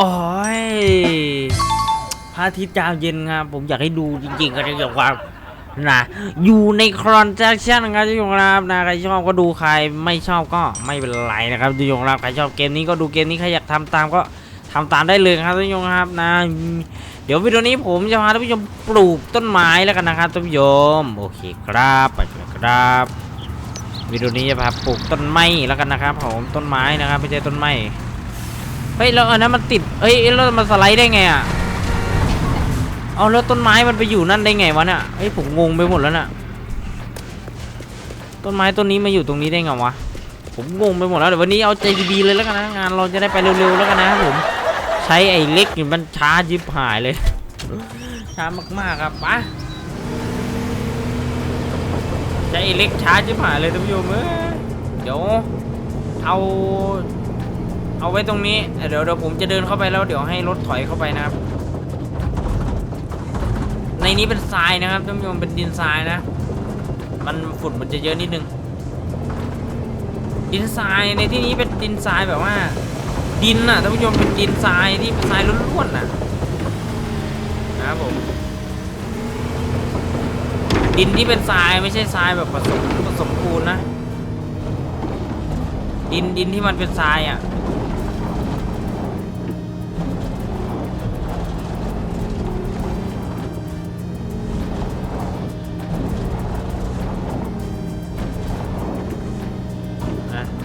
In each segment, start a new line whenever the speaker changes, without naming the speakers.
โอ้ยพระอาทิตย์ยามเย็นครับ ผมอยากให้ดูจริงๆก็จะเกี่ยวกับนะอยู่ในครอนแจ็คชั่นครับทุกคนครับนะใครชอบก็ดูใครไม่ชอบก็ไม่เป็นไรนะครับทุกคนครับใครชอบเกมนี้ก็ดูเกมนี้ใครอยากทำตามก็ทำตามได้เลยครับทุกคนครับนะ เดี๋ยววิดีโอนี้ผมจะพาท่านผู้ชมปลูกต้นไม้แล้วกันนะครับท่านผู้ชมโอเคครับไปเลยครับวิดีโอนี้จะพาปลูกต้นไม้แล้วกันนะครับผมต้นไม้นะครับไม่ใช่ต้นไม้ เฮ้ยแล้วอันนั้นมันติดเฮ้ยแล้วมันสไลด์ได้ไงอะเอาแล้วต้นไม้มันไปอยู่นั่นได้ไงวะเนี่ยเฮ้ยผมงงไปหมดแล้วน่ะต้นไม้ต้นนี้มาอยู่ตรงนี้ได้ไงวะผมงงไปหมดแล้วเดี๋ยววันนี้เอาใจดีๆเลยแล้วกันนะงานเราจะได้ไปเร็วๆแล้วกันนะครับผมใช้ไอ้เล็กมันช้ายิบหายเลยช้ามากๆครับไปใช้ไอ้เล็กช้าชิบหายเลยท่านผู้ชมเอ้ยเดี๋ยวเอา เอาไว้ตรงนี้ เดี๋ยวเดี๋ยวผมจะเดินเข้าไปแล้วเดี๋ยวให้รถถอยเข้าไปนะครับ ในนี้เป็นทรายนะครับท่านผู้ชมเป็นดินทรายนะ มันฝุ่นมันจะเยอะนิดนึง ดินทรายในที่นี้เป็นดินทรายแบบว่า ดินน่ะท่านผู้ชมเป็นดินทรายที่เป็นทรายล้วนๆน่ะนะครับผม ดินที่เป็นทรายไม่ใช่ทรายแบบผสมผสมปูนนะ ดินดินที่มันเป็นทรายอะ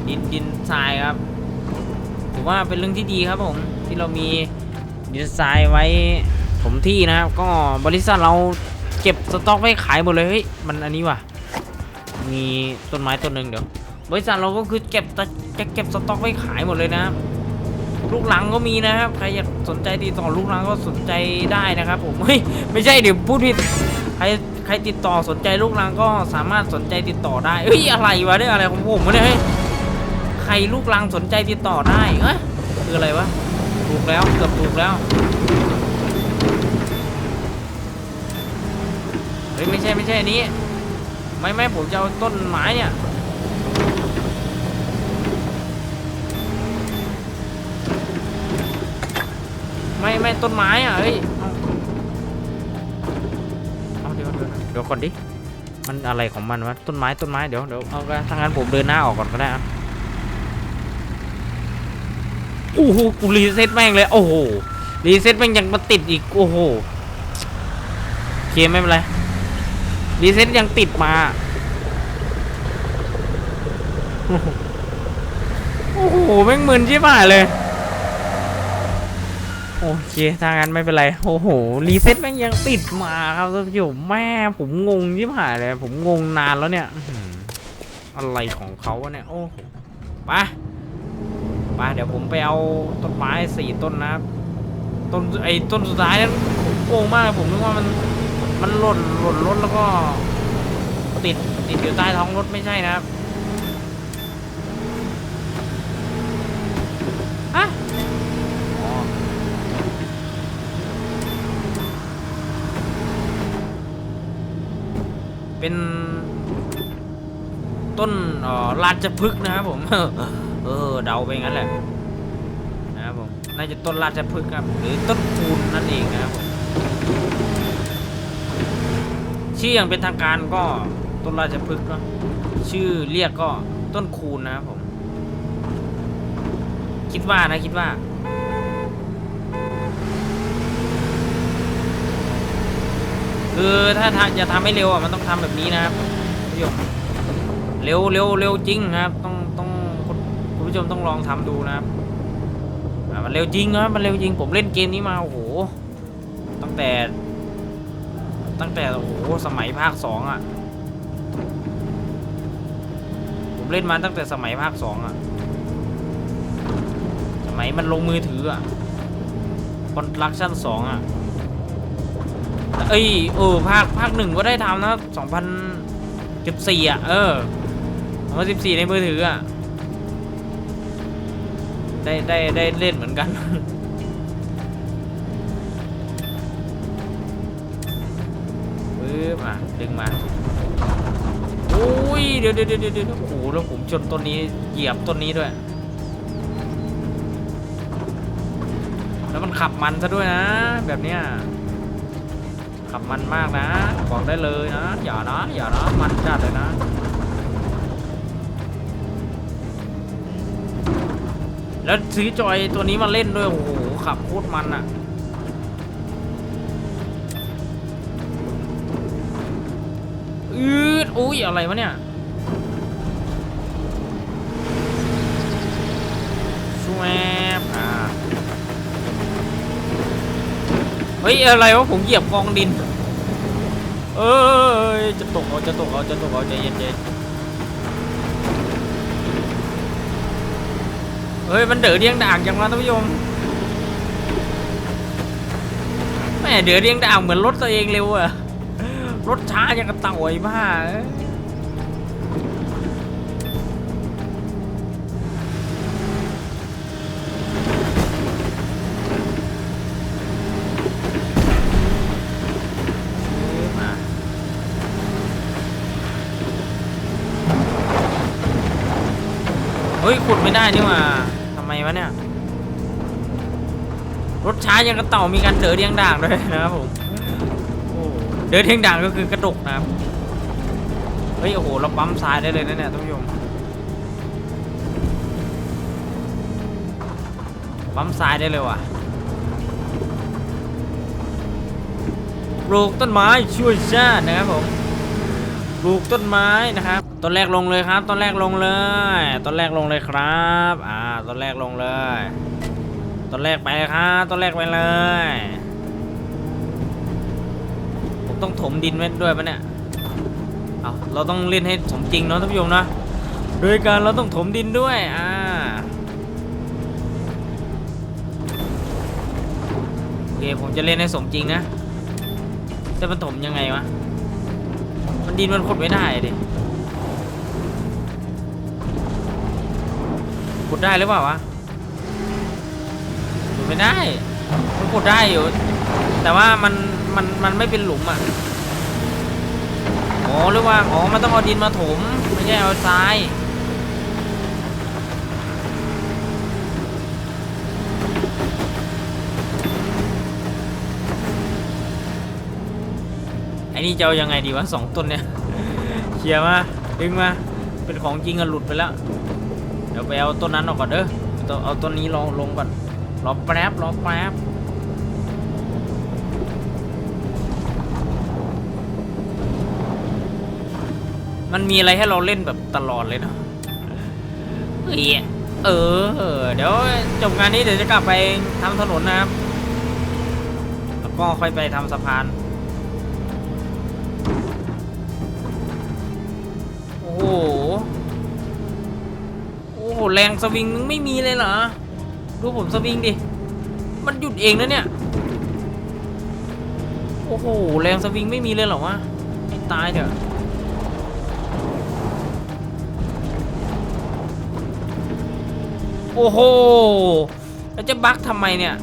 ดินดินทรายครับ ถือว่าเป็นเรื่องที่ดีครับผมที่เรามีดินทรายไว้ผมที่นะครับ ก็บริษัทเราเก็บสต็อกไว้ขายหมดเลยเฮ้ยมันอันนี้ว่ะมีต้นไม้ต้นหนึ่งเดี๋ยวบริษัทเราก็คือเก็บตะจะเก็บสต็อกไว้ขายหมดเลยนะครับลูกหลังก็มีนะครับใครอยากสนใจติดต่อลูกหลังก็สนใจได้นะครับผมเฮ้ยไม่ใช่เดี๋ยวพูดผิดใครใครติดต่อสนใจลูกหลังก็สามารถสนใจติดต่อได้เฮ้ยอะไรวะเนี่ยอะไรของผมวะเนี่ย ใครลูกลังสนใจติดต่อได้ เอ้ยคืออะไรวะ ถูกแล้วเกือบถูกแล้ว เฮ้ยไม่ใช่ไม่ใช่อันนี้ ไม่ไม่ผมจะเอาต้นไม้เนี่ยไม่ไม่ต้นไม้อะเฮ้ยเอาเอาเดี๋ยวเดี๋ยวเดี๋ยวก่อนดิ มันอะไรของมันวะต้นไม้ต้นไม้เดี๋ยวเดี๋ยวเอาก็ถ้างั้นผมเดินหน้าออกก่อนก็ได้อะ โอ้โหกูรีเซ็ตแม่งเลย โอ้โห รีเซ็ตแม่งยังมาติดอีก โอ้โหโอเคไม่เป็นไร รีเซ็ตยังติดมา โอ้โห แม่งมึนชิบหายเลย โอเคถ้างั้นไม่เป็นไร โอ้โห รีเซ็ตแม่งยังติดมาครับท่านผู้ชมแม่ผมงงชิบหายเลย ผมงงนานแล้วเนี่ย อะไรของเขาเนี่ย โอ้โห ไป ไปเดี๋ยวผมไปเอาต้นไม้สี่ต้นนะครับต้นไอ้ต้นสุดท้ายนั้นโกงมากผมนึกว่ามันมันหล่นหล่นรถแล้วก็ติดติดอยู่ใต้ท้องรถไม่ใช่นะครับฮะอ๋อเป็นต้นออราชพฤกษ์นะครับผม เออเดาไปงั้นแหละนะครับผมน่าจะต้นราชพฤกษ์ครับ หรือต้นคูนนั่นเองนะครับผมชื่ออย่างเป็นทางการก็ต้นราชพฤกษ์เนาะชื่อเรียกก็ต้นคูณนะครับผม คิดว่านะคิดว่าคือถ้าจะทำให้เร็วอะมันต้องทำแบบนี้นะครับคุณผู้ชมเร็วเร็วเร็วจริงนะครับต้อง ผู้ชมต้องลองทำดูนะครับมันเร็วจริงนะครับมันเร็วจริงผมเล่นเกมนี้มาโอ้โหตั้งแต่ ตั้งแต่โอ้โหสมัยภาคสองอะผมเล่นมาตั้งแต่สมัยภาคสองอะสมัยมันลงมือถืออะคอนลักชั่นสองอะเอ้ยเออภาคภาคหนึ่งก็ได้ทำนะสองพันสิบสี่อะเออสองพันสิบสี่ในมือถืออะ ได้ได้ได้เล่นเหมือนกัน ปึ๊บอะ ดึงมาโอ้ย เดี๋ยวเดี๋ยวเดี๋ยวเดี๋ยวโอ้โหแล้วผมชนต้นนี้เหยียบต้นนี้ด้วย แล้วมันขับมันซะด้วยนะ แบบเนี้ยขับมันมากนะ บอกได้เลยนะ อย่านะ อย่านะ มันจัดเลยนะ แล้วซื้อจอยตัวนี้มาเล่นด้วย โอ้โห ขับโคตรมันอะอืดอุ้ย อะไรวะเนี่ยชวบอ่า เฮ้ย อะไรวะ ผมเหยียบกองดิน เอ้ย จะตกเอา จะตกเอา จะตกเอาใจเย็นๆ ฮ้ยมันเดือดเรียงด่างจังวะท่านผู้ชมแม่เดือดเรียงด่างเหมือนรถตัวเองเร็วอะรถช้าอยังกระเต่าไอ้บ้าเอ้ยมาเฮ้ยขุดไม่ได้นี่ว่า ทำไมวะเนี่ย รถช้ายังกระเต่ามีการเดือดเรียงด่างด้วยนะครับผมโอ้เดินเทียงดังก็คือกระดกนะครับ เฮ้ยโอ้โหเราปั๊มซ้ายได้เลยนะเนี่ยท่านผู้ชมปั๊มซ้ายได้เลยว่ะปลูกต้นไม้ช่วยชาตินะครับผม ปลูกต้นไม้นะครับ ต้นแรกลงเลยครับ ต้นแรกลงเลย ต้นแรกลงเลยครับ อ่า ต้นแรกลงเลย ต้นแรกไปเลยครับต้นแรกไปเลย ผมต้องถมดินไว้ด้วยปะเนี่ย เอาเราต้องเล่นให้สมจริงเนาะท่านผู้ชมนะโดยการเราต้องถมดินด้วย อ่า โอเค ผมจะเล่นให้สมจริงนะจะมันถมยังไงวะ มันดินมันขุดไม่ได้ดิ ดได้หรือเปล่าวะขุดไม่ได้มันขุดได้อยู่ แต่ว่ามันมันมันไม่เป็นหลุมอะอ๋อหรือว่าอ๋อมันต้องเอาดินมาถมไม่ใช่เอาทรายไอ้นี่จะเอายังไงดีวะสองต้นเนี่ยเคลียมาดึงมาเป็นของจริงอะหลุดไปแล้ว ยวไปเอาต้นนั้นออกก่อนเด้อเอาต้นนี้ลองลงก่อนรอแป๊บรอแป๊บมันมีอะไรให้เราเล่นแบบตลอดเลยเนาะเฮ้ยเออ เดี๋ยวจบงานนี้เดี๋ยวจะกลับไปทำถนนนะครับ แล้วก็ค่อยไปทำสะพาน โอ้โห หแรงสวิงมึงไม่มีเลยเหรอ ดูผมสวิงดิ มันหยุดเองนะเนี่ย โอ้โห แรงสวิงไม่มีเลยเหรอวะให้ตายเถอะโอ้โห แล้วจะบั๊กทำไมเนี่ย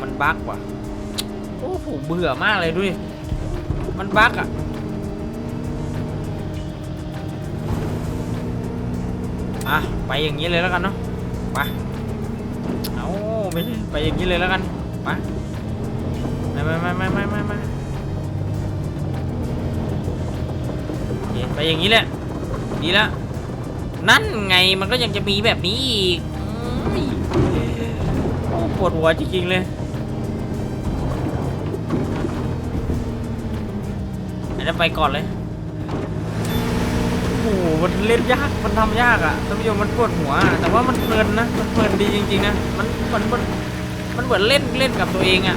มันบั๊กว่ะ โอ้โห เบื่อมากเลยดูดิ มันบั๊กอะ อะไปอย่างนี้เลยแล้วกันเนาะไปเอาไม่ใช่ไปอย่างนี้เลยแล้วกันไปไม่ไม่ไม่ไม่ไม่ไม่ไม่ไปอย่างนี้แหละดีแล้วนั่นไงมันก็ยังจะมีแบบนี้อีกโอ้ปวดหัวจริงๆเลยอันนั้นไปก่อนเลยโอ้โหมั เล่นยาก มันทำยากอะท่านผู้ชมมันปวดหัว แต่ว่ามันเพลินนะ มันเพลินดีจริงๆนะ มันมันมันมันเหมือนเล่นเล่นกับตัวเองอะ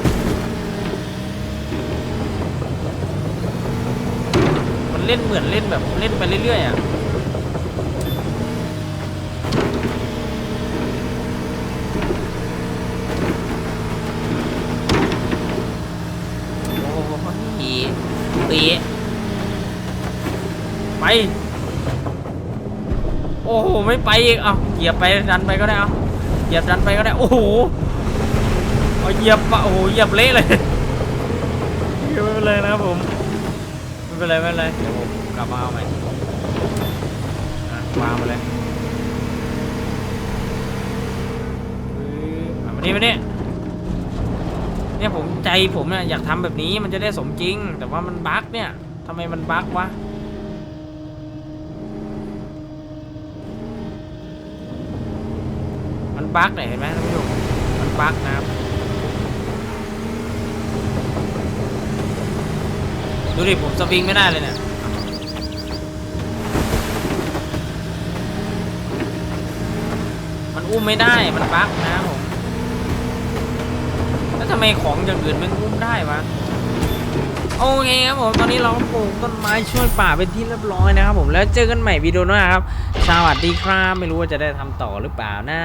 มันเล่นเหมือนเล่นแบบเล่นไปเรื่อยๆอะโอ้โหตีตีไป อ้โหไม่ไปอีกเอาเหยียบไปดันไปก็ได้เอาเหยียบดันไปก็ได้โอ้โหเอาเหยียบปะโอ้โหเหยียบเละเลยไม่เป็นไรนะครับผมไม่เป็นไรไม่เป็นไรเดี๋ยวผมกลับมาเอาใหม่วางมาเลยวันนี้มาเนี่ยเนี่ยผมใจผมเนี่ยอยากทำแบบนี้มันจะได้สมจริง แต่ว่ามันบั๊กเนี่ยทำไมมันบั๊กวะ มัน บั๊กเนี่ยเห็นไหมท่านผู้ชมมันบั๊กนะครับดูดิผมสวิงไม่ได้เลยเนี่ยมันอุ้มไม่ได้มันบั๊กนะผมแล้วทำไมของอย่างอื่นมันอุ้มได้วะโอเคครับผมตอนนี้เราก็ปลูกต้นไม้ช่วยป่าเป็นที่เรียบร้อยนะครับผมแล้วเจอกันใหม่วิดีโอหน้าครับ สวัสดีครับ ไม่รู้ว่าจะได้ทำต่อหรือเปล่านะ